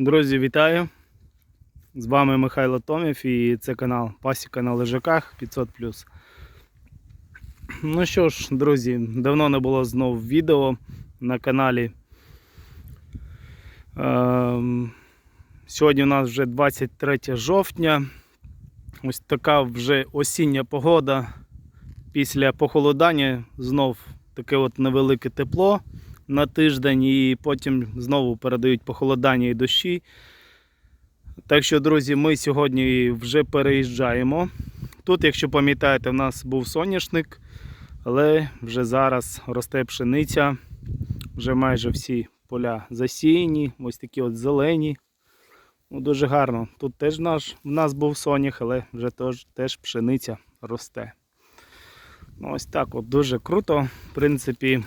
Друзі, вітаю! З вами Михайло Томів і це канал Пасіка на лежаках 500. Ну що ж, друзі, давно не було знов відео на каналі. Ем, Сьогодні у нас вже 23 жовтня. Ось така вже осіння погода. Після похолодання знов таке от невелике тепло на тиждень і потім знову передають похолодання і дощі. Так що, друзі, ми сьогодні вже переїжджаємо. Тут, якщо пам'ятаєте, в нас був соняшник, але вже зараз росте пшениця. Вже майже всі поля засіяні, ось такі от зелені. Ну, Дуже гарно. Тут теж наш, в нас був сонях, але вже теж, теж пшениця росте. Ну, ось так от дуже круто. В принципі,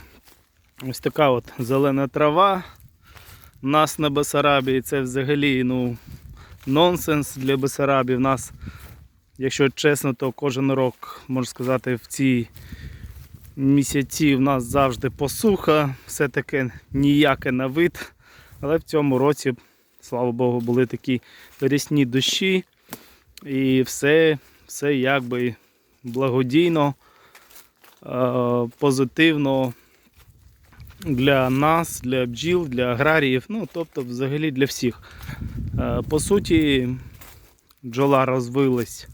ось така от зелена трава. У нас на Бесарабії це взагалі ну, нонсенс для Бесарабії. У нас, якщо чесно, то кожен рок, можна сказати, в ці місяці в нас завжди посуха, все таке ніяке на вид. Але в цьому році, слава Богу, були такі рясні дощі і все, все якби благодійно, е, позитивно для нас, для бджіл, для аграріїв, ну тобто взагалі для всіх. Е, По суті, бджола розвилась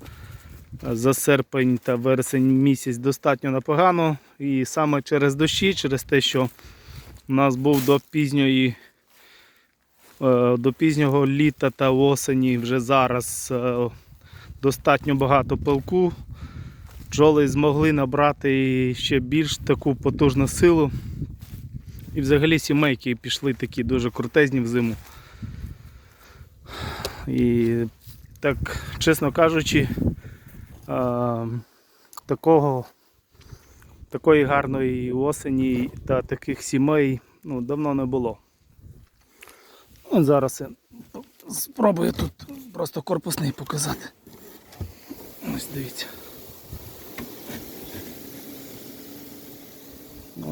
за серпень та вересень місяць достатньо непогано. І саме через дощі, через те, що у нас був до пізньої е, до пізнього літа та осені вже зараз е, достатньо багато пилку. Бджоли змогли набрати ще більш таку потужну силу. І взагалі сімейки пішли такі дуже крутезні в зиму. І так, чесно кажучи, такого, такої гарної осені та таких сімей ну, давно не було. От зараз я спробую тут просто корпусний показати. Ось дивіться.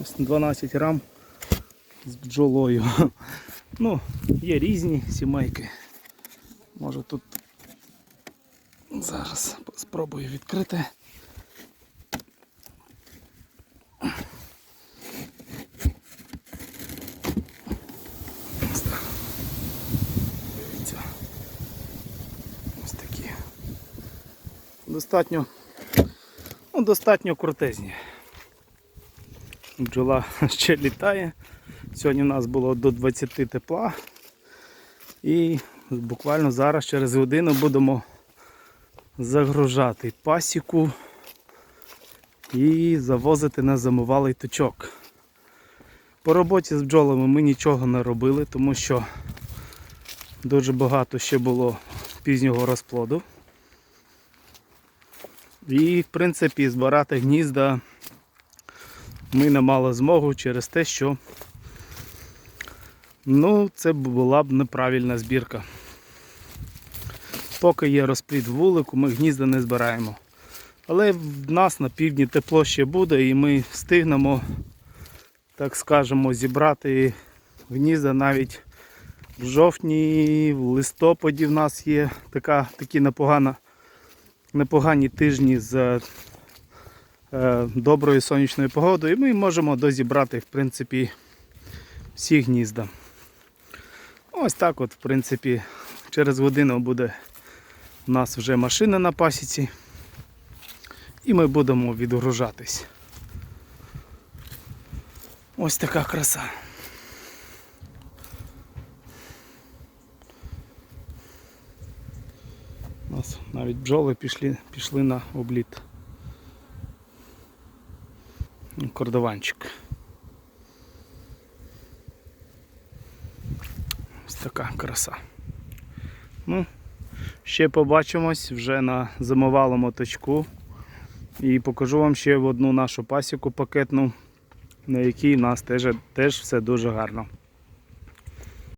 Ось 12 рам з бджолою. Ну, є різні сімейки. Може тут зараз спробую відкрити. Дивіться. Ось такі. Достатньо, ну, достатньо крутезні. Бджола ще літає. Сьогодні у нас було до 20 тепла. І буквально зараз через годину будемо загружати пасіку і завозити на зимувалий точок. По роботі з бджолами ми нічого не робили, тому що дуже багато ще було пізнього розплоду. І в принципі збирати гнізда ми не мали змогу через те, що ну, це була б неправильна збірка. Поки є розплід вулику, ми гнізда не збираємо. Але в нас на півдні тепло ще буде і ми встигнемо, так скажемо, зібрати гнізда навіть в жовтні, в листопаді в нас є така, такі непогана, непогані тижні з е, доброю сонячною погодою, і ми можемо дозібрати в принципі всі гнізда. Ось так от, в принципі, через годину буде у нас вже машина на пасіці. І ми будемо відгружатись. Ось така краса. У нас навіть бджоли пішли, пішли на обліт. Кордованчик. Така краса. Ну, ще побачимось вже на зимовалому точку. І покажу вам ще одну нашу пасіку пакетну, на якій у нас теж, теж все дуже гарно.